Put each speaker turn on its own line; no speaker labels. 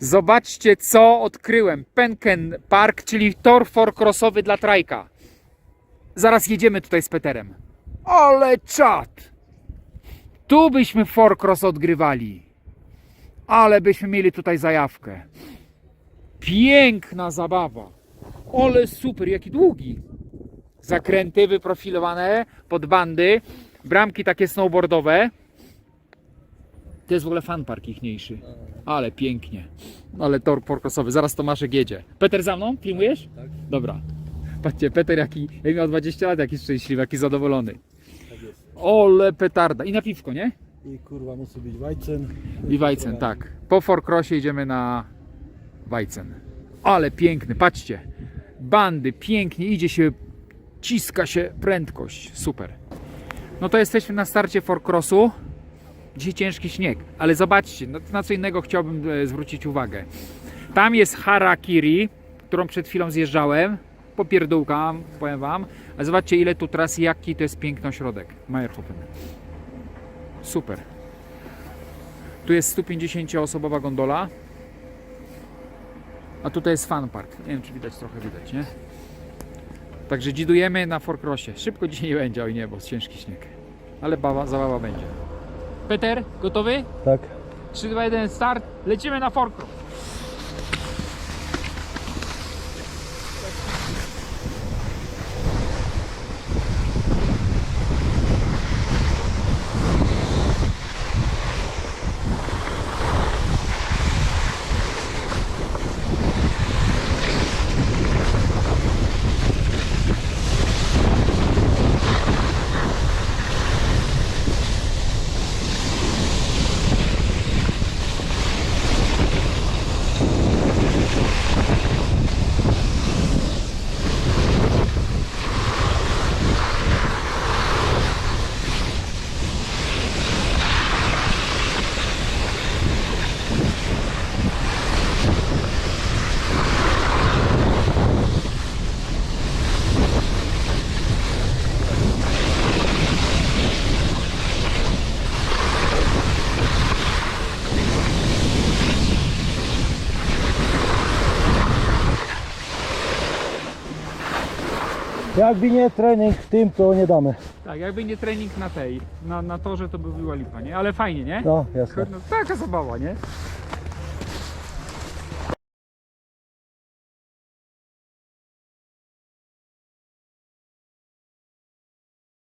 Zobaczcie, co odkryłem. Penken Park, czyli tor four-crossowy dla trajka. Zaraz jedziemy tutaj z Peterem. Ale czad! Tu byśmy four-cross odgrywali. Ale byśmy mieli tutaj zajawkę. Piękna zabawa. Ale super, jaki długi. Zakręty wyprofilowane pod bandy. Bramki takie snowboardowe. To jest w ogóle fan park ichniejszy. Ale pięknie. Ale tor porkosowy. Zaraz Tomaszek jedzie. Peter za mną? Filmujesz?
Tak.
Dobra. Patrzcie, Peter jaki, jak miał 20 lat, jaki szczęśliwy, jaki zadowolony.
Tak jest.
Ole petarda. I na piwko, nie?
I kurwa musi być Wajcen.
I Wajcen, tak. Po Forkrossie idziemy na Wajcen. Ale piękny, patrzcie. Bandy, pięknie, idzie się, ciska się prędkość. Super. No to jesteśmy na starcie Forkrossu. Dzisiaj ciężki śnieg, ale zobaczcie, no, na co innego chciałbym e, zwrócić uwagę. Tam jest Harakiri, którą przed chwilą zjeżdżałem. Popierdółkam, powiem wam. A zobaczcie ile tu tras jaki to jest piękny ośrodek. Meyerhofen. Super. Tu jest 150-osobowa gondola. A tutaj jest fan park. Nie wiem, czy widać, trochę widać, nie? Także dzidujemy na Forkrossie. Szybko dzisiaj nie będzie, oj nie, bo ciężki śnieg. Ale bawa, zabawa będzie. Peter, gotowy?
Tak.
3, 2, 1, start. Lecimy na Forkross.
Jakby nie trening w tym, to nie damy.
Tak, jakby nie trening na tej, na, na torze to by była lipa, nie? Ale fajnie, nie?
No, jasne.
No, taka zabawa, nie?